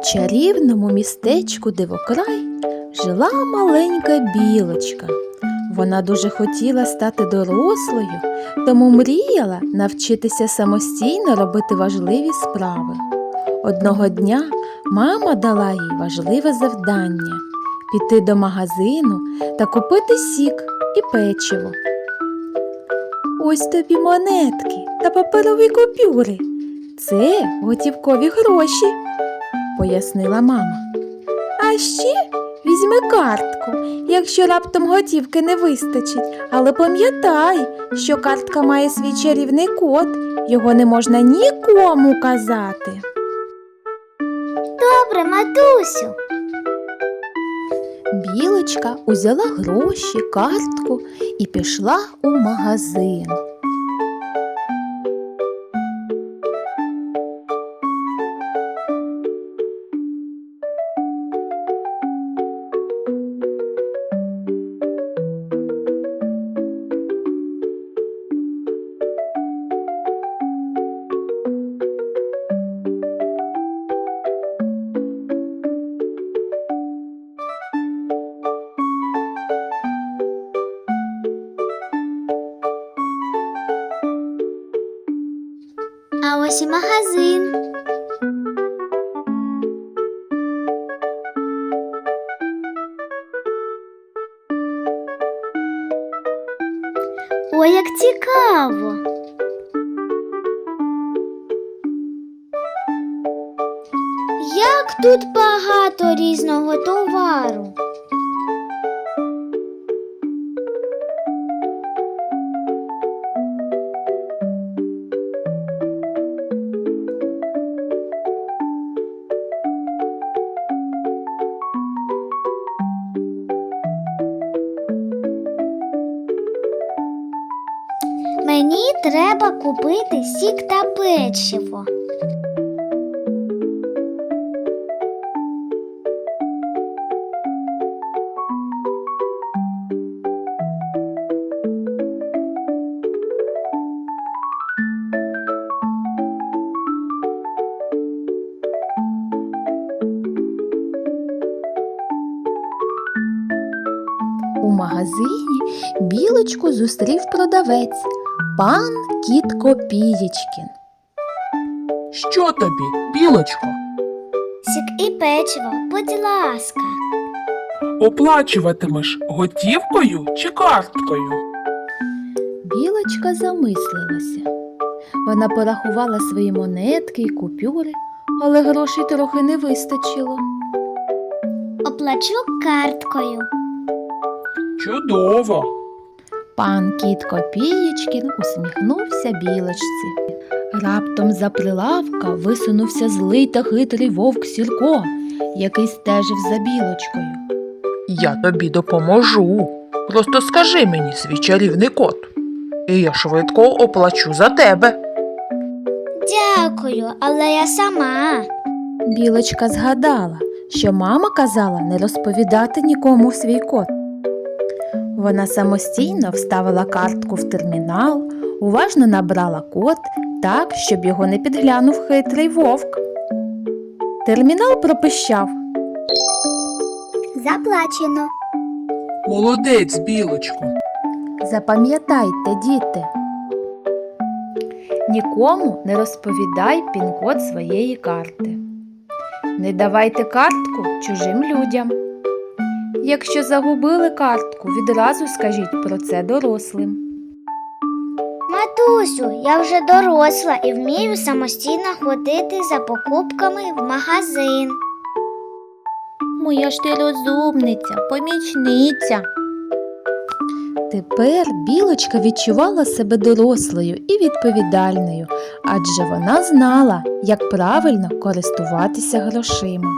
чарівному містечку Дивокрай жила маленька білочка. Вона дуже хотіла стати дорослою, тому мріяла навчитися самостійно робити важливі справи. Одного дня мама дала їй важливе завдання піти до магазину та купити сік і печиво. Ось тобі монетки та паперові купюри. Це готівкові гроші, пояснила мама. А ще візьми картку, якщо раптом готівки не вистачить, але пам'ятай, що картка має свій чарівний код, його не можна нікому казати. Добре, матусю. Білочка узяла гроші, картку і пішла у магазин. А ось і магазин. Ой, як цікаво. Як тут багато різного товару. Мені треба купити сік та печиво. У магазині білочку зустрів продавець пан кіт Копієчкін. Що тобі, білочко? Сік і печиво, будь ласка. Оплачуватимеш готівкою чи карткою? Білочка замислилася. Вона порахувала свої монетки й купюри, але грошей трохи не вистачило. Оплачу карткою. Чудово! Пан кіт Копієчкін усміхнувся білочці. Раптом за прилавка висунувся злий та хитрий вовк Сірко, який стежив за білочкою. Я тобі допоможу. Просто скажи мені свій чарівний код, і я швидко оплачу за тебе. Дякую, але я сама. Білочка згадала, що мама казала не розповідати нікому свій код. Вона самостійно вставила картку в термінал, уважно набрала код так, щоб його не підглянув хитрий вовк. Термінал пропищав. Заплачено. Молодець, білочко. Запам'ятайте, діти. Нікому не розповідай пін-код своєї карти. Не давайте картку чужим людям. Якщо загубили картку, відразу скажіть про це дорослим. Матусю, я вже доросла і вмію самостійно ходити за покупками в магазин. Моя ж ти розумниця, помічниця. Тепер білочка відчувала себе дорослою і відповідальною, адже вона знала, як правильно користуватися грошима.